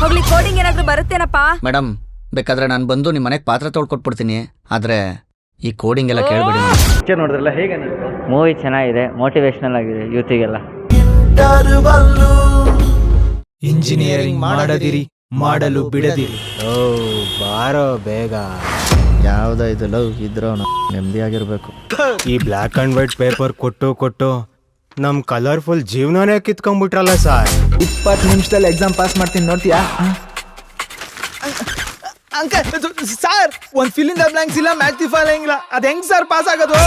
ಹೋಗ್ಲಿ ಕೋಡಿಂಗ್ ಏನಾದ್ರೂ ಬರುತ್ತೇನಪ್ಪ? ಮೇಡಮ್ ಬೇಕಾದ್ರೆ ನಾನು ಬಂದು ನಿಮ್ಮ ಮನೆಗೆ ಪಾತ್ರ ತೊಳ್ಕೊಟ್ಬಿಡ್ತೀನಿ. ಆದ್ರೆ ಈ ಕೋಡಿಂಗ್ ಎಲ್ಲ ಕೇಳ್ಬಿಡಿ ಪಿಕ್ಚರ್ ನೋಡಿದ್ರಲ್ಲ ಹೇಗೆ ಮೂವಿ ಚೆನ್ನಾಗಿದೆ ಮೋಟಿವೇಶನಲ್ ಆಗಿದೆ ಯೂತಿಗೆಲ್ಲ. ಇಂಜಿನಿಯರಿಂಗ್ ಮಾಡದಿರಿ ಮಾಡಲು ಬಿಡದಿರಿ. ಓ ಬಾರೋ ಬೇಗ. ಯಾವ್ದ ಇದು ಲವ್ ಇದ್ರೋ ನೆಮ್ಮದಿಯಾಗಿರ್ಬೇಕು ಈ ಬ್ಲ್ಯಾಕ್ ಅಂಡ್ ವೈಟ್ ಪೇಪರ್ ಕೊಟ್ಟು ಕೊಟ್ಟು ನಮ್ ಕಲರ್ಫುಲ್ ಜೀವನನೇ ಕಿತ್ಕೊಂಡ್ಬಿಟ್ರಲ್ಲ ಸರ್. ಇಪ್ಪತ್ತು ನಿಮಿಷದಲ್ಲಿ ಎಕ್ಸಾಮ್ ಪಾಸ್ ಮಾಡ್ತೀನಿ ನೋಡ್ತೀಯಾ? ಅಂಕಲ್ ಸರ್ ಒಂದ್ ಫಿಲಿಂದ ಬ್ಲಾಂಕ್ಸ್ ಇಲ್ಲ ಮ್ಯಾಚ್ ಫಾಲ್ ಇಲ್ಲ. ಅದ್ ಹೆಂಗ್ ಸರ್ ಪಾಸ್ ಆಗೋದು?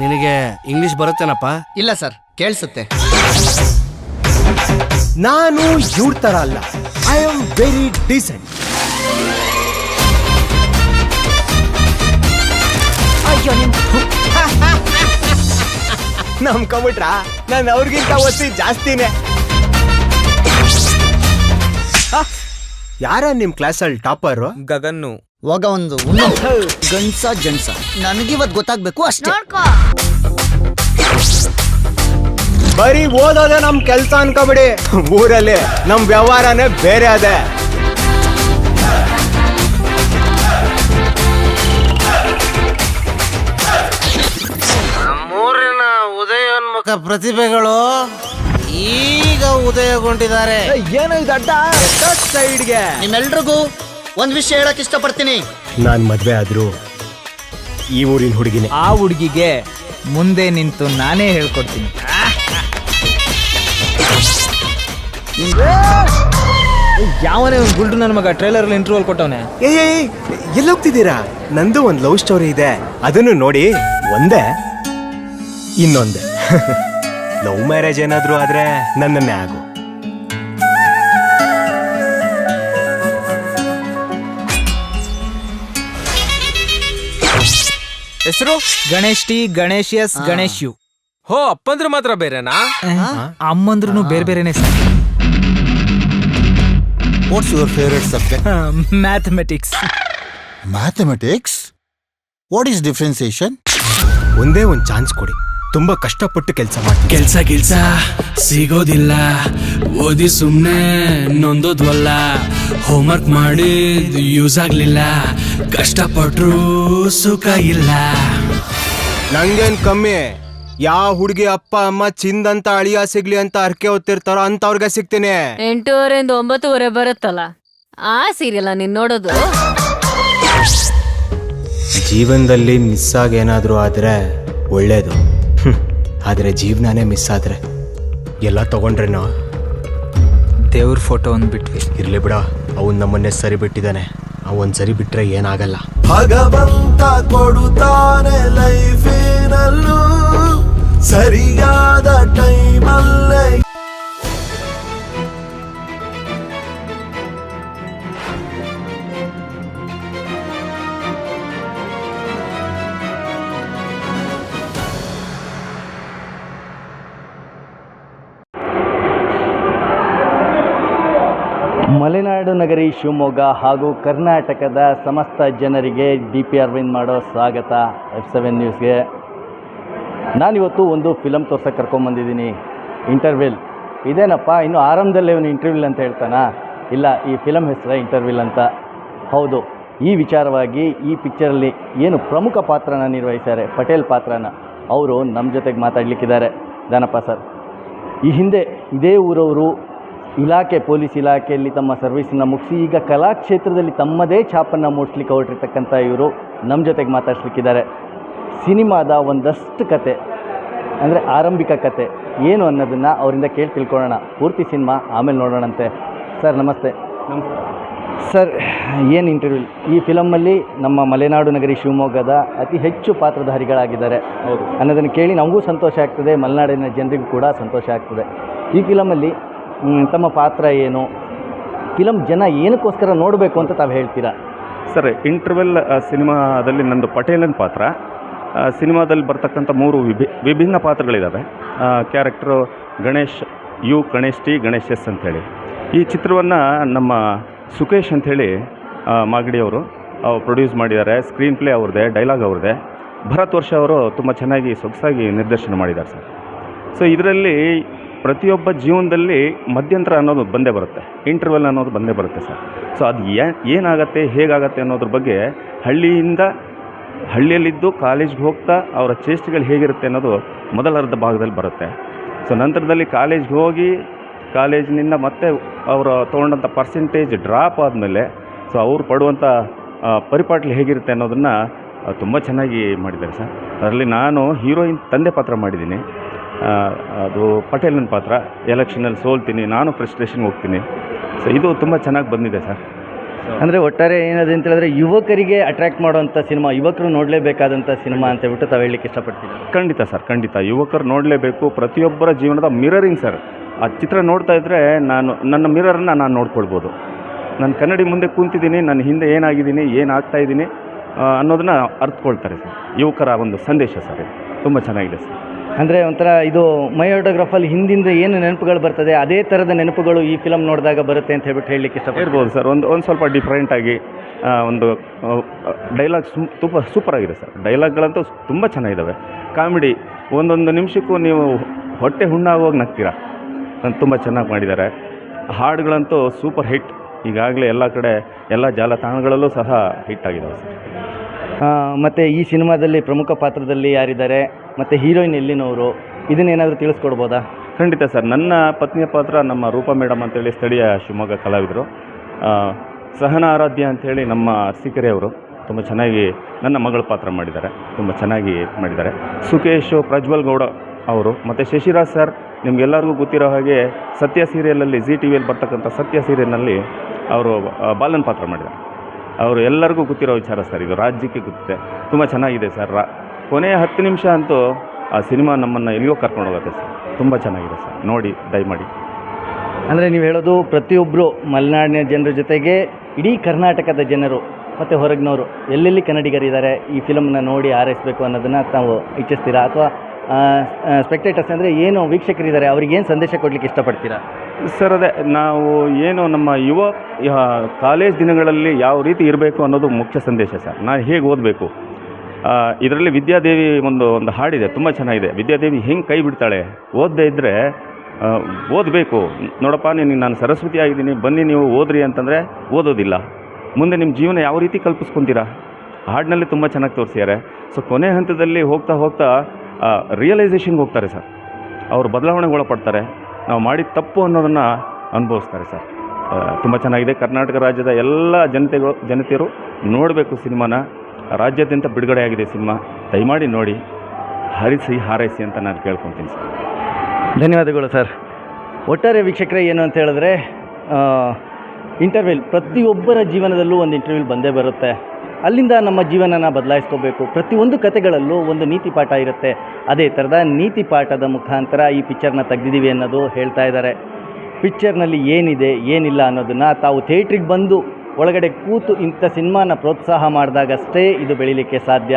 ನಿನಗೆ ಇಂಗ್ಲಿಷ್ ಬರುತ್ತೇನಪ್ಪ? ಇಲ್ಲ ಸರ್ ಕೇಳಿಸುತ್ತೆ. ನಾನು ಇವ್ರ ತರ ಅಲ್ಲ. ಐ ಆಮ್ ವೆರಿ ಡೀಸೆಂಟ್ ಅಯ್ಯೋ ನಿಮ್ ನಂಬ್ಕೊಂಬಿಟ್ರ? ನಾನು ಅವ್ರಿಗಿಂತ ಒತ್ತಿ ಜಾಸ್ತಿನೇ. ಯಾರ ನಿಮ್ ಕ್ಲಾಸಲ್ಲಿ ಟಾಪರ್? ಗಗನ್ನು. ಹೋಗ ಒಂದು ಉಣ್ಣು. ಜನ್ಸ ಜಂಡ್ಸ. ನನಗಿವತ್ ಗೊತ್ತಾಗ್ಬೇಕು ಅಷ್ಟೇ. ನೋಡ್ಕೋ. ಬರೀ ಓದೋದೇ ನಮ್ ಕೆಲ್ಸ ಅನ್ಕೊಬಿಡಿ. ಊರಲ್ಲಿ ನಮ್ ವ್ಯವಹಾರನೇ ಬೇರೆ ಅದೇ. ಪ್ರತಿಭೆಗಳು ಈಗ ಉದಯಗೊಂಡಿದ್ದಾರೆ. ಏನೋ ಇದು ಅಡ್ಡ? ಸೈಡ್ಗೆ. ನಿಮ್ಮೆಲ್ರಿಗೂ ಒಂದ್ ವಿಷಯ ಹೇಳಕ್ ಇಷ್ಟಪಡ್ತೀನಿ. ನಾನ್ ಮದ್ವೆ ಆದ್ರು ಈ ಊರಿನ ಹುಡುಗಿನೇ. ಆ ಹುಡುಗಿಗೆ ಮುಂದೆ ನಿಂತು ನಾನೇ ಹೇಳ್ಕೊಡ್ತೀನಿ. ಯಾವನೇ ಒಂದು ಗುಲ್ಡು ನನ್ನ ಮಗ ಟ್ರೈಲರ್ ಇಂಟರ್ವಲ್ ಕೊಟ್ಟವನೆ. ಏಯ್ ಎಲ್ಲಿ ಹೋಗ್ತಿದ್ದೀರಾ ನಂದು ಒಂದು ಲವ್ ಸ್ಟೋರಿ ಇದೆ. ಅದನ್ನು ನೋಡಿ ಒಂದೇ ಇನ್ನೊಂದೇ. ಲವ್ ಮ್ಯಾರೇಜ್ ಏನಾದರೂ ಆದ್ರೆ ನನ್ನನ್ನೇ ಆಗು. ಹೆಸರು? Ganesh T Ganesh S Ganesh U. ಹೋ ಅಪ್ಪಂದ್ರೆ ಮಾತ್ರ ಬೇರೆನಾ? ಅಮ್ಮಂದ್ರೂ ಬೇರೆ ಬೇರೆನೆ sir. What's your favourite subject mathematics mathematics what is differentiation ಒಂದೇ ಒಂದು ಚಾನ್ಸ್ ಕೊಡಿ. ತುಂಬಾ ಕಷ್ಟಪಟ್ಟು ಕೆಲಸ ಮಾಡ್ತೀನಿ ಕೆಲಸ ಕೆಲಸ ಸಿಗೋದಿಲ್ಲ. ಓದಿ ಸುಮ್ನೆ ನೊಂದೋದ್ವಲ್ಲ. ಹೋಮ್ವರ್ಕ್ ಮಾಡಿದ್ ಯೂಸ್ ಆಗ್ಲಿಲ್ಲ. ಕಷ್ಟಪಟ್ರು ಸುಖ ಇಲ್ಲ. ನಂಗೇನ್ ಕಮ್ಮಿ? ಯಾವ ಹುಡುಗಿ ಅಪ್ಪ ಅಮ್ಮ ಚಿಂದಂತ ಅಳಿಯ ಸಿಗ್ಲಿ ಅಂತ ಅರ್ಕೆ ಓದ್ತಿರ್ತಾರೋ ಅಂತವ್ರಿಗೆ ಸಿಗ್ತೀನಿ. ಎಂಟೂವರೆಯಿಂದ ಒಂಬತ್ತುವರೆ ಬರುತ್ತಲ್ಲ. ಆ ಸೀರಿಯಲ್ ನೀನ್ ನೋಡೋದು? ಜೀವನದಲ್ಲಿ ಮಿಸ್ ಆಗಿ ಏನಾದ್ರೂ ಆದ್ರೆ ಒಳ್ಳೇದು. ಆದ್ರೆ ಜೀವನಾನೇ ಮಿಸ್ ಆದರೆ. ಎಲ್ಲ ತಗೊಂಡ್ರೇನೋ ದೇವ್ರ ಫೋಟೋ ಒಂದು ಬಿಟ್ವಿ. ಇರಲಿ ಬಿಡ ಅವನು ನಮ್ಮನ್ನೇ ಸರಿ ಬಿಟ್ಟಿದ್ದಾನೆ. ಅವನ್ ಸರಿ ಬಿಟ್ರೆ ಏನಾಗಲ್ಲ. ಭಗವಂತ ಕೊಡುತ್ತಾನೆ ಲೈಫಿನಲ್ಲೂ ಸರಿಯಾದ ಟೈಮಲ್ಲೇ ಮಲೆನಾಡು ನಗರಿ ಶಿವಮೊಗ್ಗ ಹಾಗೂ ಕರ್ನಾಟಕದ ಸಮಸ್ತ ಜನರಿಗೆ ಡಿ ಪಿ ಅರವಿಂದ್ ಮಾಡೋ ಸ್ವಾಗತ. ಎಫ್ ಸೆವೆನ್ ನ್ಯೂಸ್ಗೆ ನಾನಿವತ್ತು ಒಂದು ಫಿಲಮ್ ತೋರ್ಸಕ್ಕೆ ಕರ್ಕೊಂಬಂದಿದ್ದೀನಿ ಇಂಟರ್ವ್ಯೂಲ್ ಇದೇನಪ್ಪ, ಇನ್ನು ಆರಂಭದಲ್ಲೇ ಇವನು ಇಂಟರ್ವ್ಯೂಲ್ ಅಂತ ಹೇಳ್ತಾನಾ? ಇಲ್ಲ, ಈ ಫಿಲಮ್ ಹೆಸರೇ ಇಂಟರ್ವ್ಯೂಲ್ ಅಂತ. ಹೌದು, ಈ ವಿಚಾರವಾಗಿ ಈ ಪಿಕ್ಚರಲ್ಲಿ ಏನು ಪ್ರಮುಖ ಪಾತ್ರನ ನಿರ್ವಹಿಸ್ತಾರೆ ಪಟೇಲ್ ಪಾತ್ರನ. ಅವರು ನಮ್ಮ ಜೊತೆಗೆ ಮಾತಾಡಲಿಕ್ಕಿದ್ದಾರೆ. ದಾನಪ್ಪ ಸರ್. ಈ ಹಿಂದೆ ಇದೇ ಊರವರು ಇಲಾಖೆ ಪೊಲೀಸ್ ಇಲಾಖೆಯಲ್ಲಿ ತಮ್ಮ ಸರ್ವಿಸನ್ನು ಮುಗಿಸಿ ಈಗ ಕಲಾಕ್ಷೇತ್ರದಲ್ಲಿ ತಮ್ಮದೇ ಛಾಪನ್ನು ಮೂಡಿಸ್ಲಿಕ್ಕೆ ಹೊರಟಿರ್ತಕ್ಕಂಥ ಇವರು ನಮ್ಮ ಜೊತೆಗೆ ಮಾತಾಡ್ಸ್ಲಿಕ್ಕಿದ್ದಾರೆ. ಸಿನಿಮಾದ ಒಂದಷ್ಟು ಕತೆ ಅಂದರೆ ಆರಂಭಿಕ ಕತೆ ಏನು ಅನ್ನೋದನ್ನು ಅವರಿಂದ ಕೇಳಿ ತಿಳ್ಕೊಳ್ಳೋಣ. ಪೂರ್ತಿ ಸಿನಿಮಾ ಆಮೇಲೆ ನೋಡೋಣಂತೆ. ಸರ್ ನಮಸ್ತೆ. ಸರ್ ಏನು ಇಂಟರ್ವ್ಯೂ ಈ ಫಿಲಮಲ್ಲಿ ನಮ್ಮ ಮಲೆನಾಡು ನಗರಿ ಶಿವಮೊಗ್ಗದ ಅತಿ ಹೆಚ್ಚು ಪಾತ್ರಧಾರಿಗಳಾಗಿದ್ದಾರೆ. ಹೌದು. ಅನ್ನೋದನ್ನು ಕೇಳಿ ನಮಗೂ ಸಂತೋಷ ಆಗ್ತದೆ ಮಲೆನಾಡಿನ ಜನರಿಗೂ ಕೂಡ ಸಂತೋಷ ಆಗ್ತದೆ. ಈ ಫಿಲಮಲ್ಲಿ ತಮ್ಮ ಪಾತ್ರ ಏನು? ಫಿಲಮ್ ಜನ ಏನಕ್ಕೋಸ್ಕರ ನೋಡಬೇಕು ಅಂತ ತಾವು ಹೇಳ್ತೀರಾ? ಸರ್, ಇಂಟರ್ವೆಲ್ ಸಿನಿಮಾದಲ್ಲಿ ನಂದು ಪಟೇಲನ್ ಪಾತ್ರ. ಸಿನಿಮಾದಲ್ಲಿ ಬರ್ತಕ್ಕಂಥ ಮೂರು ವಿಭಿ, ವಿಭಿನ್ನ ಪಾತ್ರಗಳಿದ್ದಾವೆ character Ganesh, U Ganesh T Ganesh S ಅಂಥೇಳಿ. ಈ ಚಿತ್ರವನ್ನು ನಮ್ಮ ಸುಖೇಶ್ ಅಂಥೇಳಿ ಮಾಗಡಿಯವರು ಪ್ರೊಡ್ಯೂಸ್ ಮಾಡಿದ್ದಾರೆ. ಸ್ಕ್ರೀನ್ ಪ್ಲೇ ಅವ್ರದ್ದೇ, ಡೈಲಾಗ್ ಅವ್ರದ್ದೇ. ಭರತ್ ವರ್ಷ ಅವರು ತುಂಬ ಚೆನ್ನಾಗಿ ಸೊಗಸಾಗಿ ನಿರ್ದೇಶನ ಮಾಡಿದ್ದಾರೆ ಸರ್. ಸೊ, ಇದರಲ್ಲಿ ಪ್ರತಿಯೊಬ್ಬ ಜೀವನದಲ್ಲಿ ಮಧ್ಯಂತರ ಅನ್ನೋದು ಬಂದೇ ಬರುತ್ತೆ. ಇಂಟರ್ವೆಲ್ ಅನ್ನೋದು ಬಂದೇ ಬರುತ್ತೆ ಸರ್. ಸೊ ಅದು ಏನಾಗುತ್ತೆ, ಹೇಗಾಗತ್ತೆ ಅನ್ನೋದ್ರ ಬಗ್ಗೆ ಹಳ್ಳಿಯಿಂದ ಹಳ್ಳಿಯಲ್ಲಿದ್ದು ಕಾಲೇಜ್ಗೆ ಹೋಗ್ತಾ ಅವರ ಚೇಷ್ಟೆಗಳು ಹೇಗಿರುತ್ತೆ ಅನ್ನೋದು ಮೊದಲ ಅರ್ಧ ಭಾಗದಲ್ಲಿ ಬರುತ್ತೆ. ಸೊ ನಂತರದಲ್ಲಿ ಕಾಲೇಜ್ಗೆ ಹೋಗಿ ಕಾಲೇಜಿನಿಂದ ಮತ್ತೆ ಅವರು ತೊಗೊಂಡಂಥ ಪರ್ಸೆಂಟೇಜ್ ಡ್ರಾಪ್ ಆದಮೇಲೆ ಸೊ ಅವ್ರು ಪಡುವಂಥ ಪರಿಪಾಟಲಿ ಹೇಗಿರುತ್ತೆ ಅನ್ನೋದನ್ನು ತುಂಬ ಚೆನ್ನಾಗಿ ಮಾಡಿದ್ದಾರೆ ಸರ್. ಅದರಲ್ಲಿ ನಾನು ಹೀರೋಯಿನ್ ತಂದೆ ಪಾತ್ರ ಮಾಡಿದ್ದೀನಿ. ಅದು ಪಟೇಲನ ಪಾತ್ರ. ಎಲೆಕ್ಷನಲ್ಲಿ ಸೋಲ್ತೀನಿ ನಾನು ಫ್ರಸ್ಟ್ರೇಷನ್ಗೆ ಹೋಗ್ತೀನಿ. ಸೊ ಇದು ತುಂಬ ಚೆನ್ನಾಗಿ ಬಂದಿದೆ ಸರ್. ಅಂದರೆ ಒಟ್ಟಾರೆ ಏನದು ಅಂತ ಹೇಳಿದ್ರೆ ಯುವಕರಿಗೆ ಅಟ್ರ್ಯಾಕ್ಟ್ ಮಾಡುವಂಥ ಸಿನಿಮಾ ಯುವಕರು ನೋಡಲೇಬೇಕಾದಂಥ ಸಿನಿಮಾ ಅಂತ ಹೇಳ್ಬಿಟ್ಟು ತಾವು ಹೇಳಲಿಕ್ಕೆ ಇಷ್ಟಪಡ್ತೀನಿ ಖಂಡಿತ ಸರ್ ಖಂಡಿತ. ಯುವಕರು ನೋಡಲೇಬೇಕು ಪ್ರತಿಯೊಬ್ಬರ ಜೀವನದ ಮಿರರಿಂಗ್ ಸರ್. ಆ ಚಿತ್ರ ನೋಡ್ತಾ ಇದ್ದರೆ ನಾನು ನನ್ನ ಮಿರರನ್ನು ನಾನು ನೋಡ್ಕೊಳ್ಬೋದು. ನಾನು ಕನ್ನಡಿ ಮುಂದೆ ಕೂತಿದ್ದೀನಿ ನನ್ನ ಹಿಂದೆ ಏನಾಗಿದ್ದೀನಿ ಏನಾಗ್ತಾ ಇದ್ದೀನಿ ಅನ್ನೋದನ್ನು ಅನ್ನೋದನ್ನ ಅರ್ಥಕೊಳ್ತಾರೆ ಸರ್. ಯುವಕರ ಒಂದು ಸಂದೇಶ ಸರ್ ಇದು. ತುಂಬ ಚೆನ್ನಾಗಿದೆ ಸರ್. ಅಂದರೆ ಒಂಥರ ಇದು ಮೈ ಆಟೋಗ್ರಾಫಲ್ಲಿ ಹಿಂದಿಂದ ಏನು ನೆನಪುಗಳು ಬರ್ತದೆ ಅದೇ ಥರದ ನೆನಪುಗಳು ಈ ಫಿಲಮ್ ನೋಡಿದಾಗ ಬರುತ್ತೆ ಅಂತ ಹೇಳ್ಬಿಟ್ಟು ಹೇಳಲಿಕ್ಕೆ ಇಷ್ಟ ಇರ್ಬೋದು ಸರ್. ಒಂದು ಒಂದು ಸ್ವಲ್ಪ ಡಿಫ್ರೆಂಟಾಗಿ ಒಂದು ಡೈಲಾಗ್ ಸುಮ್ ಸೂಪರ್ ಸೂಪರಾಗಿದೆ ಸರ್. ಡೈಲಾಗ್ಗಳಂತೂ ತುಂಬ ಚೆನ್ನಾಗಿದ್ದಾವೆ ಕಾಮಿಡಿ ಒಂದೊಂದು ನಿಮಿಷಕ್ಕೂ ನೀವು ಹೊಟ್ಟೆ ಹುಣ್ಣಾಗುವಾಗ ನಗ್ತೀರಾ? ತುಂಬ ಚೆನ್ನಾಗಿ ಮಾಡಿದ್ದಾರೆ. ಹಾಡುಗಳಂತೂ ಸೂಪರ್ ಹಿಟ್ ಈಗಾಗಲೇ ಎಲ್ಲ ಕಡೆ ಎಲ್ಲ ಜಾಲತಾಣಗಳಲ್ಲೂ ಸಹ ಹಿಟ್ ಆಗಿದ್ದಾವೆ ಸರ್. ಮತ್ತು ಈ ಸಿನಿಮಾದಲ್ಲಿ ಪ್ರಮುಖ ಪಾತ್ರದಲ್ಲಿ ಯಾರಿದ್ದಾರೆ? ಮತ್ತು ಹೀರೋಯಿನ್ ಎಲ್ಲಿನವರು? ಇದನ್ನೇನಾದರೂ ತಿಳಿಸ್ಕೊಡ್ಬೋದಾ? ಖಂಡಿತ ಸರ್. ನನ್ನ ಪತ್ನಿಯ ಪಾತ್ರ ನಮ್ಮ ರೂಪಾ ಮೇಡಮ್ ಅಂತೇಳಿ ಸ್ಥಳೀಯ ಶಿವಮೊಗ್ಗ ಕಲಾವಿದರು. ಸಹನ ಆರಾಧ್ಯ ಅಂಥೇಳಿ ನಮ್ಮ ಅರ್ಸಿಕೆರೆ ಅವರು ತುಂಬ ಚೆನ್ನಾಗಿ ನನ್ನ ಮಗಳ ಪಾತ್ರ ಮಾಡಿದ್ದಾರೆ. ತುಂಬ ಚೆನ್ನಾಗಿ ಮಾಡಿದ್ದಾರೆ. ಸುಕೇಶ್ ಪ್ರಜ್ವಲ್ ಗೌಡ ಅವರು ಮತ್ತು ಶಶಿರಾಜ್ ಸರ್, ನಿಮಗೆಲ್ಲರಿಗೂ ಗೊತ್ತಿರೋ ಹಾಗೆ ಸತ್ಯ ಸೀರಿಯಲಲ್ಲಿ ಜಿ ಟಿ ವಿಯಲ್ಲಿ ಬರ್ತಕ್ಕಂಥ ಸತ್ಯ ಸೀರಿಯಲ್ನಲ್ಲಿ ಅವರು ಬಾಲನ್ ಪಾತ್ರ ಮಾಡಿದ್ದಾರೆ. ಅವರು ಎಲ್ಲರಿಗೂ ಗೊತ್ತಿರೋ ವಿಚಾರ ಸರ್. ಇದು ರಾಜ್ಯಕ್ಕೆ ಗೊತ್ತಿದೆ. ತುಂಬ ಚೆನ್ನಾಗಿದೆ ಸರ್. ರಾ ಕೊನೆಯ ಹತ್ತು ನಿಮಿಷ ಅಂತೂ ಆ ಸಿನಿಮಾ ನಮ್ಮನ್ನು ಎಲ್ಲಿಯೋ ಕರ್ಕೊಂಡು ಹೋಗುತ್ತೆ ಸರ್. ತುಂಬ ಚೆನ್ನಾಗಿದೆ ಸರ್. ನೋಡಿ ದಯಮಾಡಿ. ಅಂದರೆ ನೀವು ಹೇಳೋದು ಪ್ರತಿಯೊಬ್ಬರು ಮಲೆನಾಡಿನ ಜನರ ಜೊತೆಗೆ ಇಡೀ ಕರ್ನಾಟಕದ ಜನರು ಮತ್ತು ಹೊರಗಿನವರು ಎಲ್ಲೆಲ್ಲಿ ಕನ್ನಡಿಗರಿದ್ದಾರೆ ಈ ಫಿಲಮ್ನ ನೋಡಿ ಆರೈಸಬೇಕು ಅನ್ನೋದನ್ನು ತಾವು ಇಚ್ಛಿಸ್ತೀರಾ? ಅಥವಾ ಸ್ಪೆಕ್ಟೇಟರ್ಸ್ ಅಂದರೆ ಏನು ವೀಕ್ಷಕರಿದ್ದಾರೆ ಅವ್ರಿಗೆ ಏನು ಸಂದೇಶ ಕೊಡಲಿಕ್ಕೆ ಇಷ್ಟಪಡ್ತೀರಾ? ಸರ್ ಅದೇ ನಾವು ಏನು ನಮ್ಮ ಯುವ ಯಾ- ಕಾಲೇಜ್ ದಿನಗಳಲ್ಲಿ ಯಾವ ರೀತಿ ಇರಬೇಕು ಅನ್ನೋದು ಮುಖ್ಯ ಸಂದೇಶ ಸರ್. ನಾನು ಹೇಗೆ ಓದಬೇಕು? ಇದರಲ್ಲಿ ವಿದ್ಯಾದೇವಿ ಒಂದು ಒಂದು ಹಾಡಿದೆ, ತುಂಬ ಚೆನ್ನಾಗಿದೆ. ವಿದ್ಯಾದೇವಿ ಹೆಂಗೆ ಕೈ ಬಿಡ್ತಾಳೆ? ಓದದೇ ಇದ್ದರೆ ಓದಬೇಕು. ನೋಡಪ್ಪ, ನೀನು, ನಾನು ಸರಸ್ವತಿ ಆಗಿದ್ದೀನಿ, ಬನ್ನಿ ನೀವು ಓದ್ರಿ ಅಂತಂದರೆ ಓದೋದಿಲ್ಲ. ಮುಂದೆ ನಿಮ್ಮ ಜೀವನ ಯಾವ ರೀತಿ ಕಲ್ಪಿಸ್ಕೊತೀರಾ? ಹಾಡಿನಲ್ಲಿ ತುಂಬ ಚೆನ್ನಾಗಿ ತೋರಿಸಿದ್ದಾರೆ. ಸೊ ಕೊನೆ ಹಂತದಲ್ಲಿ ಹೋಗ್ತಾ ಹೋಗ್ತಾ ರಿಯಲೈಸೇಷನ್ಗೆ ಹೋಗ್ತಾರೆ ಸರ್. ಅವರು ಬದಲಾವಣೆಗೆ ಒಳಪಡ್ತಾರೆ. ನಾವು ಮಾಡಿದ ತಪ್ಪು ಅನ್ನೋದನ್ನು ಅನುಭವಿಸ್ತಾರೆ ಸರ್. ತುಂಬ ಚೆನ್ನಾಗಿದೆ. ಕರ್ನಾಟಕ ರಾಜ್ಯದ ಎಲ್ಲ ಜನತೆಗಳು, ಜನತೆಯರು ನೋಡಬೇಕು ಸಿನಿಮಾನ. ರಾಜ್ಯಾದ್ಯಂತ ಬಿಡುಗಡೆಯಾಗಿದೆ ಸಿನಿಮಾ. ದಯಮಾಡಿ ನೋಡಿ, ಹರಿಸಿ, ಹಾರೈಸಿ ಅಂತ ನಾನು ಕೇಳ್ಕೊತೀನಿ ಸರ್. ಧನ್ಯವಾದಗಳು ಸರ್. ಒಟ್ಟಾರೆ ವೀಕ್ಷಕರೇ, ಏನು ಅಂತ ಹೇಳಿದ್ರೆ ಇಂಟರ್ವ್ಯೂಲ್ ಪ್ರತಿಯೊಬ್ಬರ ಜೀವನದಲ್ಲೂ ಒಂದು ಇಂಟರ್ವ್ಯೂಲ್ ಬಂದೇ ಬರುತ್ತೆ. ಅಲ್ಲಿಂದ ನಮ್ಮ ಜೀವನನ ಬದಲಾಯಿಸ್ಕೋಬೇಕು. ಪ್ರತಿಯೊಂದು ಕತೆಗಳಲ್ಲೂ ಒಂದು ನೀತಿ ಪಾಠ ಇರುತ್ತೆ. ಅದೇ ಥರದ ನೀತಿ ಪಾಠದ ಮುಖಾಂತರ ಈ ಪಿಕ್ಚರ್ನ ತೆಗೆದಿದ್ದೀವಿ ಅನ್ನೋದು ಹೇಳ್ತಾ ಇದ್ದಾರೆ. ಪಿಕ್ಚರ್ನಲ್ಲಿ ಏನಿದೆ, ಏನಿಲ್ಲ ಅನ್ನೋದನ್ನು ತಾವು ಥಿಯೇಟ್ರಿಗೆ ಬಂದು ಒಳಗಡೆ ಕೂತು ಇಂಥ ಸಿನಿಮಾನ ಪ್ರೋತ್ಸಾಹ ಮಾಡಿದಾಗಷ್ಟೇ ಇದು ಬೆಳೀಲಿಕ್ಕೆ ಸಾಧ್ಯ.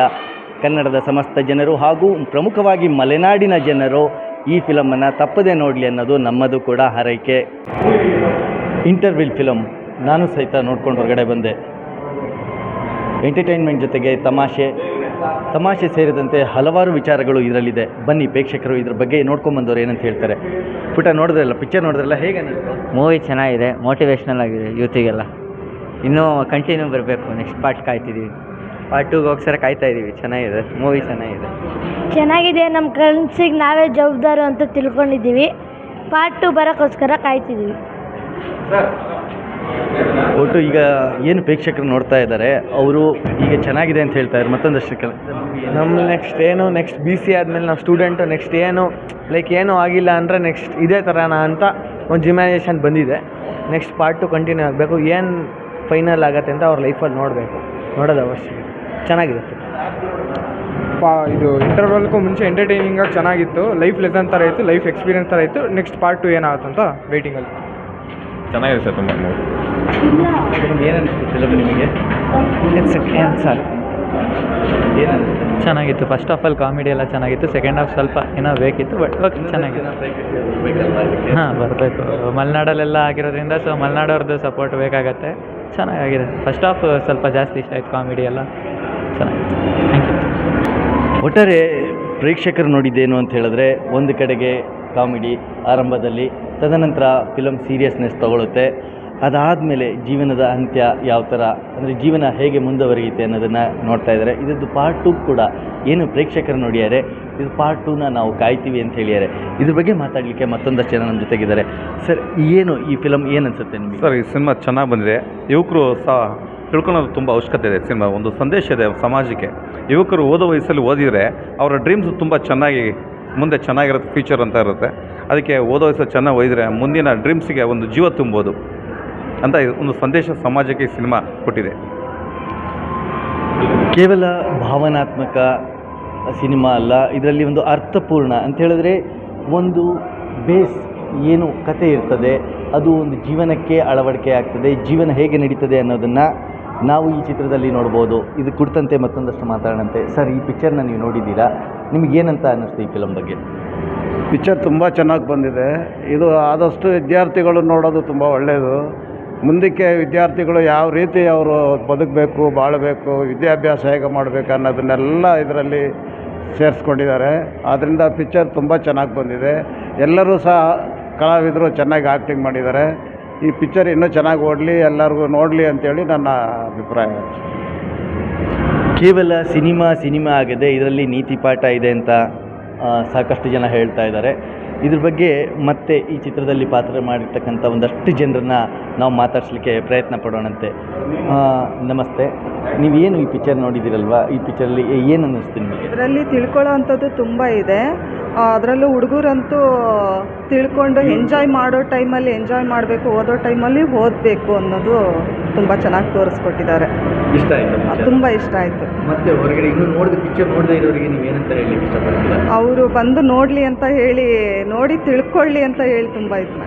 ಕನ್ನಡದ ಸಮಸ್ತ ಜನರು ಹಾಗೂ ಪ್ರಮುಖವಾಗಿ ಮಲೆನಾಡಿನ ಜನರು ಈ ಫಿಲಮನ್ನು ತಪ್ಪದೇ ನೋಡಲಿ ಅನ್ನೋದು ನಮ್ಮದು ಕೂಡ ಹರೈಕೆ. ಇಂಟರ್ವಿಲ್ ಫಿಲಮ್ ನಾನು ಸಹಿತ ನೋಡ್ಕೊಂಡು ಹೊರಗಡೆ ಬಂದೆ. ಎಂಟರ್ಟೈನ್ಮೆಂಟ್ ಜೊತೆಗೆ ತಮಾಷೆ. ತಮಾಷೆ ಸೇರಿದಂತೆ ಹಲವಾರು ವಿಚಾರಗಳು ಇದರಲ್ಲಿದೆ. ಬನ್ನಿ ಪ್ರೇಕ್ಷಕರು ಇದ್ರ ಬಗ್ಗೆ ನೋಡ್ಕೊಂಬಂದವ್ರು ಏನಂತ ಹೇಳ್ತಾರೆ. ಪುಟ ನೋಡಿದ್ರಲ್ಲ ಪಿಕ್ಚರ್ ನೋಡಿದ್ರಲ್ಲ, ಹೇಗೆ ಮೂವಿ ಚೆನ್ನಾಗಿದೆ ಮೋಟಿವೇಶ್ನಲ್ ಆಗಿದೆ ಯೂತಿಗೆಲ್ಲ ಇನ್ನೂ ಕಂಟಿನ್ಯೂ ಬರಬೇಕು ನೆಕ್ಸ್ಟ್ ಪಾರ್ಟ್ ಕಾಯ್ತಿದ್ದೀವಿ ಪಾರ್ಟ್ ಟೂಗೆ ಹೋಗ್ಸರ ಕಾಯ್ತಾ ಇದ್ದೀವಿ ಚೆನ್ನಾಗಿದೆ ಮೂವಿ ಚೆನ್ನಾಗಿದೆ. ಚೆನ್ನಾಗಿದೆ ನಮ್ಮ ಕನ್ಸಿಗೆ ನಾವೇ ಜವಾಬ್ದಾರು ಅಂತ ತಿಳ್ಕೊಂಡಿದ್ದೀವಿ. ಪಾರ್ಟ್ ಟು ಬರೋಕ್ಕೋಸ್ಕರ ಕಾಯ್ತಿದ್ದೀವಿ ಒಟ್ಟು ಈಗ ಏನು ಪ್ರೇಕ್ಷಕರು ನೋಡ್ತಾ ಇದ್ದಾರೆ ಅವರು ಈಗ ಚೆನ್ನಾಗಿದೆ ಅಂತ ಹೇಳ್ತಾರೆ ಮತ್ತೊಂದಷ್ಟು ಕೆಲ ನಮ್ಮ ನೆಕ್ಸ್ಟ್ ಏನು ನೆಕ್ಸ್ಟ್ ಬಿ ಸಿ ಆದಮೇಲೆ ನಾವು ಸ್ಟೂಡೆಂಟು ನೆಕ್ಸ್ಟ್ ಏನು ಲೈಕ್ ಏನೂ ಆಗಿಲ್ಲ ಅಂದರೆ ನೆಕ್ಸ್ಟ್ ಇದೇ ಥರನಾ ಅಂತ ಒಂದು ಜಿಮ್ಯಾನೇಷನ್ ಬಂದಿದೆ. ನೆಕ್ಸ್ಟ್ ಪಾರ್ಟ್ ಟು ಕಂಟಿನ್ಯೂ ಆಗಬೇಕು. ಏನು ಫೈನಲ್ ಆಗತ್ತೆ ಅಂತ ಅವ್ರ ಲೈಫಲ್ಲಿ ನೋಡಬೇಕು. ನೋಡೋದು ಅವಶ್ಯಕ ಚೆನ್ನಾಗಿದೆ ಪಾ ಇದು ಇಂಟರ್ವಲ್ಗೂ ಮುಂಚೆ ಎಂಟರ್ಟೈನಿಂಗಾಗಿ ಚೆನ್ನಾಗಿತ್ತು. ಲೈಫ್ ಲೆಸನ್ ಥರ ಇತ್ತು ಲೈಫ್ ಎಕ್ಸ್ಪೀರಿಯನ್ಸ್ ಥರ ಇತ್ತು. ನೆಕ್ಸ್ಟ್ ಪಾರ್ಟ್ ಟು ಏನಾಗುತ್ತಂತ ವೇಟಿಂಗಲ್ಲಿ ಚೆನ್ನಾಗಿದೆ ಸರ್ ತುಂಬ. ಏನು ನಿಮಗೆ? ಸರ್ ಚೆನ್ನಾಗಿತ್ತು. ಫಸ್ಟ್ ಆಫ್ ಆಲ್ ಕಾಮಿಡಿ ಎಲ್ಲ ಚೆನ್ನಾಗಿತ್ತು. ಸೆಕೆಂಡ್ ಹಾಫ್ ಸ್ವಲ್ಪ ಏನೋ ಬೇಕಿತ್ತು ಬಟ್ ಓಕೆ ಚೆನ್ನಾಗಿತ್ತು ಹಾಂ ಬರಬೇಕು. ಮಲೆನಾಡಲ್ಲೆಲ್ಲ ಆಗಿರೋದ್ರಿಂದ ಸೊ ಮಲೆನಾಡವ್ರದ್ದು ಸಪೋರ್ಟ್ ಬೇಕಾಗತ್ತೆ. ಚೆನ್ನಾಗಿದೆ ಫಸ್ಟ್ ಆಫ್ ಸ್ವಲ್ಪ ಜಾಸ್ತಿ ಇಷ್ಟ ಆಯ್ತು ಕಾಮಿಡಿ ಎಲ್ಲ. ಚೆನ್ನಾಗಿತ್ತು. ಥ್ಯಾಂಕ್ ಯು ಒಟ್ಟಾರೆ ಪ್ರೇಕ್ಷಕರು ನೋಡಿದ್ದೇನು ಅಂತ ಹೇಳಿದ್ರೆ ಒಂದು ಕಡೆಗೆ ಕಾಮಿಡಿ ಆರಂಭದಲ್ಲಿ ತದನಂತರ ಫಿಲಮ್ ಸೀರಿಯಸ್ನೆಸ್ ತಗೊಳುತ್ತೆ. ಅದಾದಮೇಲೆ ಜೀವನದ ಅಂತ್ಯ ಯಾವ ಥರ, ಅಂದರೆ ಜೀವನ ಹೇಗೆ ಮುಂದುವರಿಯುತ್ತೆ ಅನ್ನೋದನ್ನು ನೋಡ್ತಾ ಇದ್ದಾರೆ. ಇದರದ್ದು ಪಾರ್ಟ್ ಟು ಕೂಡ ಏನು ಪ್ರೇಕ್ಷಕರು ನೋಡಿದ್ದಾರೆ ಇದು ಪಾರ್ಟ್ ಟೂನ ನಾವು ಕಾಯ್ತೀವಿ ಅಂತ ಹೇಳಿದ್ದಾರೆ. ಇದ್ರ ಬಗ್ಗೆ ಮಾತಾಡಲಿಕ್ಕೆ ಮತ್ತೊಂದಷ್ಟು ಜನ ನಮ್ಮ ಜೊತೆಗಿದ್ದಾರೆ. ಸರ್, ಏನು ಈ ಫಿಲಮ್ ಏನು ಅನಿಸುತ್ತೆ ನಿಮಗೆ? ಸರ್, ಈ ಸಿನಿಮಾ ಚೆನ್ನಾಗಿ ಬಂದಿದೆ. ಯುವಕರು ಸಹ ತಿಳ್ಕೊಳೋದು ತುಂಬ ಅವಶ್ಯಕತೆ ಇದೆ ಸಿನಿಮಾ ಒಂದು ಸಂದೇಶ ಇದೆ ಸಮಾಜಕ್ಕೆ. ಯುವಕರು ಓದೋ ವಯಸ್ಸಲ್ಲಿ ಓದಿದರೆ ಅವರ ಡ್ರೀಮ್ಸ್ ತುಂಬ ಚೆನ್ನಾಗಿ, ಮುಂದೆ ಚೆನ್ನಾಗಿರುತ್ತೆ ಫ್ಯೂಚರ್ ಅಂತ ಇರುತ್ತೆ. ಅದಕ್ಕೆ ಓದೋ ವಯಸ್ಸು ಚೆನ್ನಾಗಿ ಓದಿದರೆ ಮುಂದಿನ ಡ್ರೀಮ್ಸಿಗೆ ಒಂದು ಜೀವ ತುಂಬೋದು. ಅಂತ ಇದು ಒಂದು ಸಂದೇಶ ಸಮಾಜಕ್ಕೆ ಈ ಸಿನಿಮಾ ಕೊಟ್ಟಿದೆ. ಕೇವಲ ಭಾವನಾತ್ಮಕ ಸಿನಿಮಾ ಅಲ್ಲ ಇದರಲ್ಲಿ ಒಂದು ಅರ್ಥಪೂರ್ಣ ಅಂತ ಹೇಳಿದ್ರೆ ಒಂದು ಬೇಸ್ ಏನು ಕತೆ ಇರ್ತದೆ ಅದು ಒಂದು ಜೀವನಕ್ಕೆ ಅಳವಡಿಕೆ ಆಗ್ತದೆ ಜೀವನ ಹೇಗೆ ನಡೀತದೆ ಅನ್ನೋದನ್ನು ನಾವು ಈ ಚಿತ್ರದಲ್ಲಿ ನೋಡ್ಬೋದು. ಇದು ಕುರಿತಂತೆ ಮತ್ತೊಂದಷ್ಟು ಮಾತಾಡೋಣಂತೆ. ಸರ್ ಈ ಪಿಕ್ಚರ್ನ ನೀವು ನೋಡಿದ್ದೀರಾ? ನಿಮಗೇನಂತ ಅನ್ನಿಸ್ತು ಈ ಫಿಲಮ್ ಬಗ್ಗೆ? ಪಿಕ್ಚರ್ ತುಂಬ ಚೆನ್ನಾಗಿ ಬಂದಿದೆ. ಇದು ಆದಷ್ಟು ವಿದ್ಯಾರ್ಥಿಗಳು ನೋಡೋದು ತುಂಬ ಒಳ್ಳೆಯದು ಮುಂದಕ್ಕೆ ವಿದ್ಯಾರ್ಥಿಗಳು ಯಾವ ರೀತಿ ಅವರು ಬದುಕಬೇಕು, ಬಾಳಬೇಕು, ವಿದ್ಯಾಭ್ಯಾಸ ಹೇಗೆ ಮಾಡಬೇಕು ಅನ್ನೋದನ್ನೆಲ್ಲ ಇದರಲ್ಲಿ ಸೇರಿಸ್ಕೊಂಡಿದ್ದಾರೆ. ಆದ್ದರಿಂದ ಪಿಕ್ಚರ್ ತುಂಬ ಚೆನ್ನಾಗಿ ಬಂದಿದೆ. ಎಲ್ಲರೂ ಸಹ ಕಲಾವಿದರು ಚೆನ್ನಾಗಿ ಆ್ಯಕ್ಟಿಂಗ್ ಮಾಡಿದ್ದಾರೆ. ಈ ಪಿಕ್ಚರ್ ಇನ್ನೂ ಚೆನ್ನಾಗಿ ಓಡಲಿ, ಎಲ್ಲರಿಗೂ ನೋಡಲಿ ಅಂತೇಳಿ ನನ್ನ ಅಭಿಪ್ರಾಯ. ಕೇವಲ ಸಿನಿಮಾ ಸಿನಿಮಾ ಆಗಿದೆ ಇದರಲ್ಲಿ ನೀತಿ ಪಾಠ ಇದೆ ಅಂತ ಸಾಕಷ್ಟು ಜನ ಹೇಳ್ತಾ ಇದ್ದಾರೆ. ಇದ್ರ ಬಗ್ಗೆ ಮತ್ತೆ ಈ ಚಿತ್ರದಲ್ಲಿ ಪಾತ್ರ ಮಾಡಿರ್ತಕ್ಕಂಥ ಒಂದಷ್ಟು ಜನರನ್ನ ನಾವು ಮಾತಾಡಿಸ್ಲಿಕ್ಕೆ ಪ್ರಯತ್ನ ಪಡೋಣಂತೆ. ನಮಸ್ತೆ. ನೀವೇನು ಈ ಪಿಕ್ಚರ್ ನೋಡಿದ್ದೀರಲ್ವಾ ಈ ಪಿಕ್ಚರಲ್ಲಿ ಏನು ಅನ್ನಿಸ್ತು ನಿಮಗೆ? ಇದರಲ್ಲಿ ತಿಳ್ಕೊಳ್ಳೋ ಅಂಥದ್ದು ತುಂಬ ಇದೆ. ಅದರಲ್ಲೂ ಹುಡುಗರಂತೂ ತಿಳ್ಕೊಂಡು ಎಂಜಾಯ್ ಮಾಡೋ ಟೈಮಲ್ಲಿ ಎಂಜಾಯ್ ಮಾಡಬೇಕು ಓದೋ ಟೈಮಲ್ಲಿ ಓದಬೇಕು ಅನ್ನೋದು ತುಂಬ ಚೆನ್ನಾಗಿ ತೋರಿಸ್ಕೊಟ್ಟಿದ್ದಾರೆ. ಇಷ್ಟ ಆಯಿತು ತುಂಬ ಇಷ್ಟ ಆಯಿತು. ಮತ್ತೆ ಹೊರಗಡೆ ಇನ್ನೂ ನೋಡಿದ ಪಿಕ್ಚರ್ ನೋಡದೇ ಇರೋರಿಗೆ ನೀವು ಏನಂತ ಹೇಳಿ ಅವರು ಬಂದು ನೋಡಲಿ ಅಂತ ಹೇಳಿ ನೋಡಿ ತಿಳ್ಕೊಳ್ಳಿ ಅಂತ ಹೇಳಿ ತುಂಬ ಇದು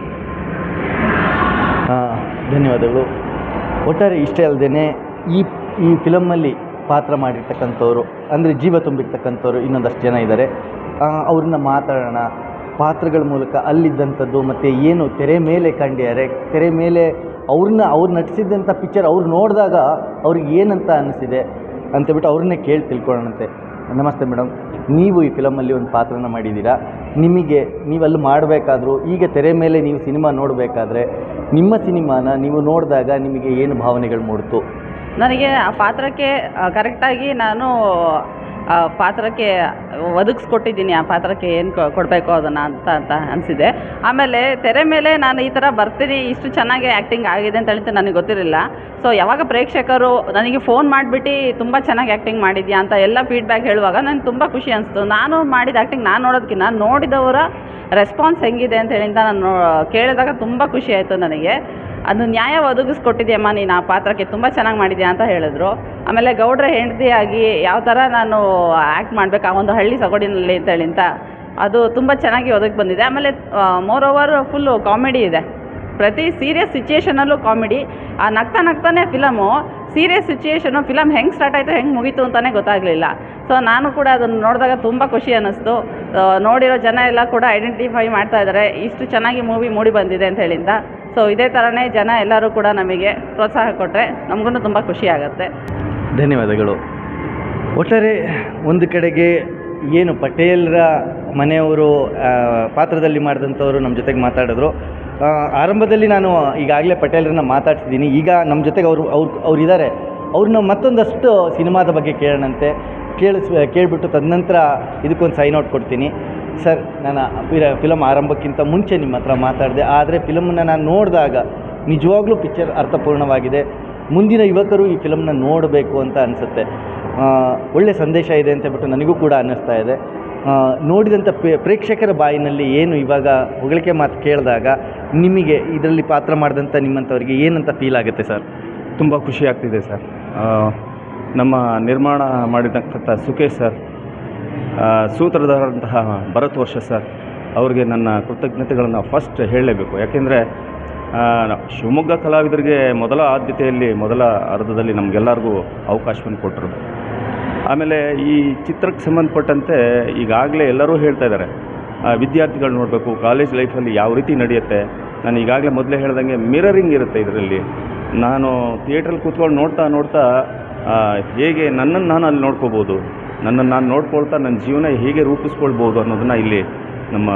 ಹಾಂ, ಧನ್ಯವಾದಗಳು. ಒಟ್ಟಾರೆ ಇಷ್ಟೇ ಅಲ್ಲದೇ ಈ ಈ ಫಿಲಮ್ಮಲ್ಲಿ ಪಾತ್ರ ಮಾಡಿರ್ತಕ್ಕಂಥವ್ರು, ಅಂದರೆ ಜೀವ ತುಂಬಿರ್ತಕ್ಕಂಥವ್ರು ಇನ್ನೊಂದಷ್ಟು ಜನ ಇದ್ದಾರೆ. ಅವ್ರನ್ನ ಮಾತಾಡೋಣ. ಪಾತ್ರಗಳ ಮೂಲಕ ಅಲ್ಲಿದ್ದಂಥದ್ದು ಮತ್ತು ಏನು ತೆರೆ ಮೇಲೆ ಕಂಡಿದ್ದಾರೆ. ತೆರೆ ಮೇಲೆ ಅವ್ರನ್ನ, ಅವ್ರು ನಟಿಸಿದ್ದಂಥ ಪಿಕ್ಚರ್ ಅವ್ರು ನೋಡಿದಾಗ ಅವ್ರಿಗೆ ಏನಂತ ಅನ್ನಿಸಿದೆ ಅಂತೇಳ್ಬಿಟ್ಟು ಅವ್ರನ್ನೇ ಕೇಳಿ ತಿಳ್ಕೊಳ್ಳೋಣಂತೆ. ನಮಸ್ತೆ ಮೇಡಮ್. ನೀವು ಈ ಫಿಲಮಲ್ಲಿ ಒಂದು ಪಾತ್ರನ ಮಾಡಿದ್ದೀರಾ? ನಿಮಗೆ ನೀವಲ್ಲಿ ಮಾಡಬೇಕಾದ್ರೂ ಈಗ ತೆರೆ ಮೇಲೆ ನೀವು ಸಿನಿಮಾ ನೋಡಬೇಕಾದ್ರೆ, ನಿಮ್ಮ ಸಿನಿಮಾನ ನೀವು ನೋಡಿದಾಗ ನಿಮಗೆ ಏನು ಭಾವನೆಗಳು ಮೂಡ್ತು? ನನಗೆ ಆ ಪಾತ್ರಕ್ಕೆ ಕರೆಕ್ಟಾಗಿ ನಾನು ಆ, ಪಾತ್ರಕ್ಕೆ ಒದಗಿಸ್ಕೊಟ್ಟಿದ್ದೀನಿ, ಆ ಪಾತ್ರಕ್ಕೆ ಏನು ಕೊಡಬೇಕು ಅದನ್ನು ಅಂತ ಅಂತ ಅನಿಸಿದೆ. ಆಮೇಲೆ ತೆರೆ ಮೇಲೆ ನಾನು ಈ ಥರ ಬರ್ತೀನಿ, ಇಷ್ಟು ಚೆನ್ನಾಗಿ ಆ್ಯಕ್ಟಿಂಗ್ ಆಗಿದೆ ಅಂತ ಹೇಳಿದ್ರೆ ನನಗೆ ಗೊತ್ತಿರಲಿಲ್ಲ. ಸೊ ಯಾವಾಗ ಪ್ರೇಕ್ಷಕರು ನನಗೆ ಫೋನ್ ಮಾಡಿಬಿಟ್ಟು, ತುಂಬ ಚೆನ್ನಾಗಿ ಆ್ಯಕ್ಟಿಂಗ್ ಮಾಡಿದ್ಯಾ? ಅಂತ ಎಲ್ಲ ಫೀಡ್ಬ್ಯಾಕ್ ಹೇಳುವಾಗ ನನಗೆ ತುಂಬ ಖುಷಿ ಅನಿಸ್ತು. ನಾನು ಮಾಡಿದ ಆ್ಯಕ್ಟಿಂಗ್ ನಾನು ನೋಡೋದಕ್ಕಿಂತ ನೋಡಿದವರ ರೆಸ್ಪಾನ್ಸ್ ಹೆಂಗಿದೆ ಅಂತ ಹೇಳಿ ಅಂತ ನಾನು ಕೇಳಿದಾಗ ತುಂಬ ಖುಷಿ ಆಯಿತು ನನಗೆ. ಅದು ನ್ಯಾಯ ಒದಗಿಸ್ಕೊಟ್ಟಿದ್ಯಮ್ಮ, ನೀನು ಆ ಪಾತ್ರಕ್ಕೆ ತುಂಬ ಚೆನ್ನಾಗಿ ಮಾಡಿದ್ಯಾ ಅಂತ ಹೇಳಿದ್ರು. ಆಮೇಲೆ ಗೌಡ್ರ ಹೆಂಡತಿಯಾಗಿ ಯಾವ ಥರ ನಾನು ಆ್ಯಕ್ಟ್ ಮಾಡಬೇಕು, ಆ ಒಂದು ಹಳ್ಳಿ ಸೊಗಡಿನಲ್ಲಿ ಅಂತ ಹೇಳಿ ಅಂತ, ಅದು ತುಂಬ ಚೆನ್ನಾಗಿ ಒದಗಿ ಬಂದಿದೆ. ಆಮೇಲೆ ಮೋರ್ ಓವರ್ ಫುಲ್ಲು ಕಾಮಿಡಿ ಇದೆ. ಪ್ರತಿ ಸೀರಿಯಸ್ ಸಿಚುಯೇಷನಲ್ಲೂ ಕಾಮಿಡಿ ಆ, ನಗ್ತಾ ನಗ್ತಾನೆ ಫಿಲಮು ಸೀರಿಯಸ್ ಸಿಚುಯೇಷನು ಫಿಲಮ್ ಹೆಂಗೆ ಸ್ಟಾರ್ಟ್ ಆಯಿತು, ಹೆಂಗೆ ಮುಗೀತು ಅಂತಲೇ ಗೊತ್ತಾಗಲಿಲ್ಲ. ಸೊ ನಾನು ಕೂಡ ಅದನ್ನು ನೋಡಿದಾಗ ತುಂಬ ಖುಷಿ ಅನ್ನಿಸ್ತು. ನೋಡಿರೋ ಜನ ಎಲ್ಲ ಕೂಡ ಐಡೆಂಟಿಫೈ ಮಾಡ್ತಾ ಇದ್ದಾರೆ ಇಷ್ಟು ಚೆನ್ನಾಗಿ ಮೂವಿ ಮೂಡಿ ಬಂದಿದೆ ಅಂತ ಹೇಳಿಂದ. ಸೊ ಇದೇ ಥರನೇ ಜನ ಎಲ್ಲರೂ ಕೂಡ ನಮಗೆ ಪ್ರೋತ್ಸಾಹ ಕೊಟ್ಟರೆ ನಮಗೂ ತುಂಬ ಆಗುತ್ತೆ. ಧನ್ಯವಾದಗಳು. ಒಟ್ಟಾರೆ ಒಂದು ಕಡೆಗೆ ಏನು ಪಟೇಲ್ರ ಮನೆಯವರು ಪಾತ್ರದಲ್ಲಿ ಮಾಡಿದಂಥವರು ನಮ್ಮ ಜೊತೆಗೆ ಮಾತಾಡಿದ್ರು. ಆರಂಭದಲ್ಲಿ ನಾನು ಈಗಾಗಲೇ ಪಟೇಲ್ರನ್ನ ಮಾತಾಡ್ತಿದ್ದೀನಿ. ಈಗ ನಮ್ಮ ಜೊತೆಗೆ ಅವರು, ಅವ್ರು ಅವ್ರು ಇದ್ದಾರೆ ಅವ್ರನ್ನ ಮತ್ತೊಂದಷ್ಟು ಸಿನಿಮಾದ ಬಗ್ಗೆ ಕೇಳೋಣಂತೆ. ಕೇಳಿಸ್, ಕೇಳಿಬಿಟ್ಟು ತದನಂತರ ಇದಕ್ಕೊಂದು ಸೈನ್ ಔಟ್ ಕೊಡ್ತೀನಿ. ಸರ್ ನಾನು ಫಿಲಮ್ ಆರಂಭಕ್ಕಿಂತ ಮುಂಚೆ ನಿಮ್ಮ ಹತ್ರ ಮಾತಾಡಿದೆ, ಆದರೆ ಫಿಲಮ್ನ ನಾನು ನೋಡಿದಾಗ ನಿಜವಾಗ್ಲೂ ಪಿಕ್ಚರ್ ಅರ್ಥಪೂರ್ಣವಾಗಿದೆ. ಮುಂದಿನ ಯುವಕರು ಈ ಫಿಲಮ್ನ ನೋಡಬೇಕು ಅಂತ ಅನಿಸುತ್ತೆ. ಒಳ್ಳೆ ಸಂದೇಶ ಇದೆ ಅಂತ ಬಿಟ್ಟು ನನಗೂ ಕೂಡ ಅನ್ನಿಸ್ತಾ ಇದೆ. ನೋಡಿದಂಥ ಪ್ರೇಕ್ಷಕರ ಬಾಯಿನಲ್ಲಿ ಏನು ಇವಾಗ ಹೊಗಳಿಕೆ ಮಾತು ಕೇಳಿದಾಗ ನಿಮಗೆ ಇದರಲ್ಲಿ ಪಾತ್ರ ಮಾಡಿದಂಥ ನಿಮ್ಮಂಥವರಿಗೆ ಏನಂತ ಫೀಲ್ ಆಗುತ್ತೆ ಸರ್? ತುಂಬ ಖುಷಿ ಆಗ್ತಿದೆ ಸರ್. ನಮ್ಮ ನಿರ್ಮಾಣ ಮಾಡಿರ್ತಕ್ಕಂಥ ಸುಖೇಶ್ ಸರ್ ಸೂತ್ರಧಾರಂತಹ ಭರತ್ ವರ್ಷ ಸರ್, ಅವ್ರಿಗೆ ನನ್ನ ಕೃತಜ್ಞತೆಗಳನ್ನು ಫಸ್ಟ್ ಹೇಳಲೇಬೇಕು. ಯಾಕೆಂದರೆ ಶಿವಮೊಗ್ಗ ಕಲಾವಿದರಿಗೆ ಮೊದಲ ಆದ್ಯತೆಯಲ್ಲಿ, ಮೊದಲ ಅರ್ಧದಲ್ಲಿ ನಮಗೆಲ್ಲರಿಗೂ ಅವಕಾಶವನ್ನು ಕೊಟ್ಟರು ಆಮೇಲೆ ಈ ಚಿತ್ರಕ್ಕೆ ಸಂಬಂಧಪಟ್ಟಂತೆ ಈಗಾಗಲೇ ಎಲ್ಲರೂ ಹೇಳ್ತಾ ಇದ್ದಾರೆ ವಿದ್ಯಾರ್ಥಿಗಳು ನೋಡಬೇಕು ಕಾಲೇಜ್ ಲೈಫಲ್ಲಿ ಯಾವ ರೀತಿ ನಡೆಯುತ್ತೆ. ನಾನು ಈಗಾಗಲೇ ಮೊದಲೇ ಹೇಳ್ದಂಗೆ ಮಿರರಿಂಗ್ ಇರುತ್ತೆ ಇದರಲ್ಲಿ. ನಾನು ಥಿಯೇಟ್ರಲ್ಲಿ ಕೂತ್ಕೊಂಡು ನೋಡ್ತಾ ನೋಡ್ತಾ ಹೇಗೆ ನನ್ನನ್ನು ನಾನು ಅಲ್ಲಿ ನೋಡ್ಕೋಬೋದು ನನ್ನನ್ನು ನಾನು ನೋಡ್ಕೊಳ್ತಾ ನನ್ನ ಜೀವನ ಹೇಗೆ ರೂಪಿಸ್ಕೊಳ್ಬೋದು ಅನ್ನೋದನ್ನು ಇಲ್ಲಿ ನಮ್ಮ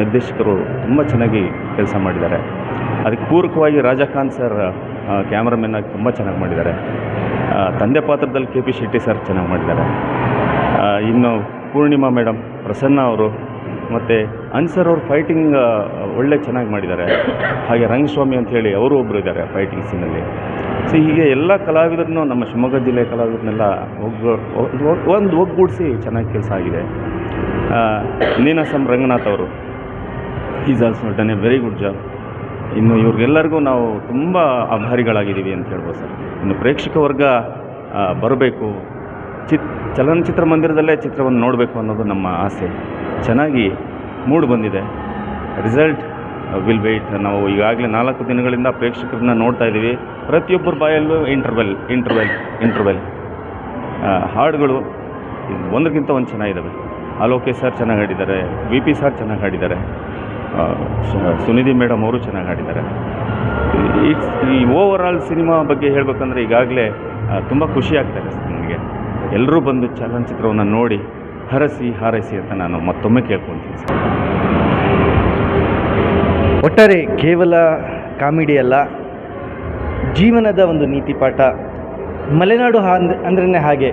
ನಿರ್ದೇಶಕರು ತುಂಬ ಚೆನ್ನಾಗಿ ಕೆಲಸ ಮಾಡಿದ್ದಾರೆ. ಅದಕ್ಕೆ ಪೂರಕವಾಗಿ ರಾಜಕಾಂತ್ ಸರ್ ಕ್ಯಾಮ್ರಾಮನ್ ಆಗಿ ತುಂಬ ಚೆನ್ನಾಗಿ ಮಾಡಿದ್ದಾರೆ. ತಂದೆ ಪಾತ್ರದಲ್ಲಿ ಕೆ ಪಿ ಶೆಟ್ಟಿ ಸರ್ ಚೆನ್ನಾಗಿ ಮಾಡಿದ್ದಾರೆ. ಇನ್ನು ಪೂರ್ಣಿಮಾ ಮೇಡಮ್ ಪ್ರಸನ್ನ ಅವರು, ಮತ್ತು ಅನ್ಸರ್ ಅವರು ಫೈಟಿಂಗ್ ಒಳ್ಳೆ ಚೆನ್ನಾಗಿ ಮಾಡಿದ್ದಾರೆ. ಹಾಗೆ ರಂಗಸ್ವಾಮಿ ಅಂತೇಳಿ ಅವರು ಒಬ್ಬರು ಇದ್ದಾರೆ ಫೈಟಿಂಗ್ ಸೀನಲ್ಲಿ ಸೊ ಹೀಗೆ ಎಲ್ಲ ಕಲಾವಿದರನ್ನು ನಮ್ಮ ಶಿವಮೊಗ್ಗ ಜಿಲ್ಲೆಯ ಕಲಾವಿದರನ್ನೆಲ್ಲ ಒಗ್ಗು ಒಂದು ಒಗ್ಗೂಡಿಸಿ ಚೆನ್ನಾಗಿ ಕೆಲಸ ಆಗಿದೆ. ನೀನಾಸಂ ರಂಗನಾಥ್ ಅವರು. Is also done a very good job ಇನ್ನು ಇವ್ರಿಗೆಲ್ಲರಿಗೂ ನಾವು ತುಂಬ ಆಭಾರಿಗಳಾಗಿದ್ದೀವಿ ಅಂತ ಹೇಳ್ಬೋದು ಸರ್. ಇನ್ನು ಪ್ರೇಕ್ಷಕ ವರ್ಗ ಬರಬೇಕು. ಚಿತ್, ಚಲನಚಿತ್ರ ಮಂದಿರದಲ್ಲೇ ಚಿತ್ರವನ್ನು ನೋಡಬೇಕು ಅನ್ನೋದು ನಮ್ಮ ಆಸೆ. ಚೆನ್ನಾಗಿ ಮೂಡ್ ಬಂದಿದೆ. ರಿಸಲ್ಟ್ ವಿಲ್ ವೆಯ್ಟ್ ನಾವು ಈಗಾಗಲೇ ನಾಲ್ಕು ದಿನಗಳಿಂದ ಪ್ರೇಕ್ಷಕರನ್ನ ನೋಡ್ತಾ ಇದ್ದೀವಿ. ಪ್ರತಿಯೊಬ್ಬರ ಬಾಯಲ್ಲೂ ಇಂಟರ್ವೆಲ್ ಇಂಟರ್ವೆಲ್ ಇಂಟರ್ವೆಲ್ ಹಾಡುಗಳು ಒಂದಕ್ಕಿಂತ ಒಂದು ಚೆನ್ನಾಗಿದ್ದಾವೆ ಅಲೋಕೆ ಸರ್ ಚೆನ್ನಾಗಿ ಹಾಡಿದ್ದಾರೆ ವಿ ಪಿ ಸರ್ ಚೆನ್ನಾಗಿ ಹಾಡಿದ್ದಾರೆ. ಆ, ಸುನಿಧಿ ಮೇಡಮ್ ಅವರು ಚೆನ್ನಾಗಿ ಹಾಡಿದ್ದಾರೆ. ಇಟ್ಸ್ ಈ ಓವರ್ ಆಲ್ ಸಿನಿಮಾ ಬಗ್ಗೆ ಹೇಳಬೇಕಂದ್ರೆ ಈಗಾಗಲೇ ತುಂಬ ಖುಷಿ ಆಗ್ತಾಯಿದೆ ಸರ್ ನನಗೆ ಎಲ್ಲರೂ ಬಂದು ಚಲನಚಿತ್ರವನ್ನು ನೋಡಿ ಹರಸಿ ಹಾರೈಸಿ ಅಂತ ನಾನು ಮತ್ತೊಮ್ಮೆ ಕೇಳ್ಕೊತೀನಿ ಸರ್ ಒಟ್ಟಾರೆ ಕೇವಲ ಕಾಮಿಡಿ ಅಲ್ಲ, ಜೀವನದ ಒಂದು ನೀತಿ ಪಾಠ. ಮಲೆನಾಡು ಅಂದ್ರೆ ಹಾಗೆ,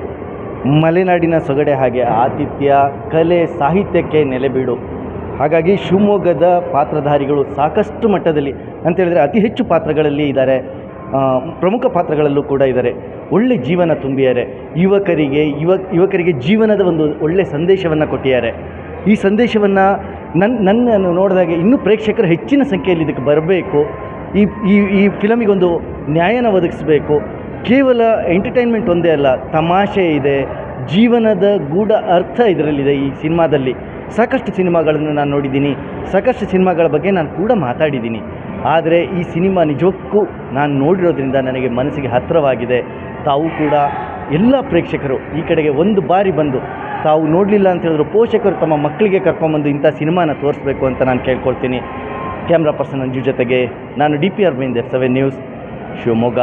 ಮಲೆನಾಡಿನ ಸೊಗಡೆ ಹಾಗೆ ಆತಿಥ್ಯ, ಕಲೆ, ಸಾಹಿತ್ಯಕ್ಕೆ ನೆಲೆಬೀಡು. ಹಾಗಾಗಿ ಶಿವಮೊಗ್ಗದ ಪಾತ್ರಧಾರಿಗಳು ಸಾಕಷ್ಟು ಮಟ್ಟದಲ್ಲಿ, ಅಂತ ಹೇಳಿದ್ರೆ ಅತಿ ಹೆಚ್ಚು ಪಾತ್ರಗಳಲ್ಲಿ ಇದ್ದಾರೆ. ಪ್ರಮುಖ ಪಾತ್ರಗಳಲ್ಲೂ ಕೂಡ ಇದ್ದಾರೆ. ಒಳ್ಳೆ ಜೀವನ ತುಂಬಿದ್ದಾರೆ. ಯುವಕರಿಗೆ, ಯುವ, ಯುವಕರಿಗೆ ಜೀವನದ ಒಂದು ಒಳ್ಳೆ ಸಂದೇಶವನ್ನು ಕೊಟ್ಟಿದ್ದಾರೆ. ಈ ಸಂದೇಶವನ್ನು ನನ್ನ ನನ್ನನ್ನು ನೋಡಿದಾಗ ಇನ್ನೂ ಪ್ರೇಕ್ಷಕರು ಹೆಚ್ಚಿನ ಸಂಖ್ಯೆಯಲ್ಲಿ ಇದಕ್ಕೆ ಬರಬೇಕು. ಈ ಈ ಈ ಫಿಲಮಿಗೊಂದು ನ್ಯಾಯನ ಒದಗಿಸಬೇಕು. ಕೇವಲ ಎಂಟರ್ಟೈನ್ಮೆಂಟ್ ಒಂದೇ ಅಲ್ಲ, ತಮಾಷೆ ಇದೆ, ಜೀವನದ ಗೂಢ ಅರ್ಥ ಇದರಲ್ಲಿದೆ ಈ ಸಿನಿಮಾದಲ್ಲಿ. ಸಾಕಷ್ಟು ಸಿನಿಮಾಗಳನ್ನು ನಾನು ನೋಡಿದ್ದೀನಿ, ಸಾಕಷ್ಟು ಸಿನಿಮಾಗಳ ಬಗ್ಗೆ ನಾನು ಕೂಡ ಮಾತಾಡಿದ್ದೀನಿ. ಆದರೆ ಈ ಸಿನಿಮಾ ನಿಜಕ್ಕೂ ನಾನು ನೋಡಿರೋದ್ರಿಂದ ನನಗೆ ಮನಸ್ಸಿಗೆ ಹತ್ತಿರವಾಗಿದೆ. ತಾವು ಕೂಡ ಎಲ್ಲ ಪ್ರೇಕ್ಷಕರು ಈ ಕಡೆಗೆ ಒಂದು ಬಾರಿ ಬಂದು ತಾವು ನೋಡಲಿಲ್ಲ ಅಂತ ಹೇಳಿದ್ರು, ಪೋಷಕರು ತಮ್ಮ ಮಕ್ಕಳಿಗೆ ಕರ್ಕೊಂಬಂದು ಇಂಥ ಸಿನಿಮಾನ ತೋರಿಸ್ಬೇಕು ಅಂತ ನಾನು ಕೇಳ್ಕೊಳ್ತೀನಿ. ಕ್ಯಾಮ್ರಾ ಪರ್ಸನ್ ಅಂಜು ಜೊತೆಗೆ, ನಾನು D P R mean seven news, Shivamogga.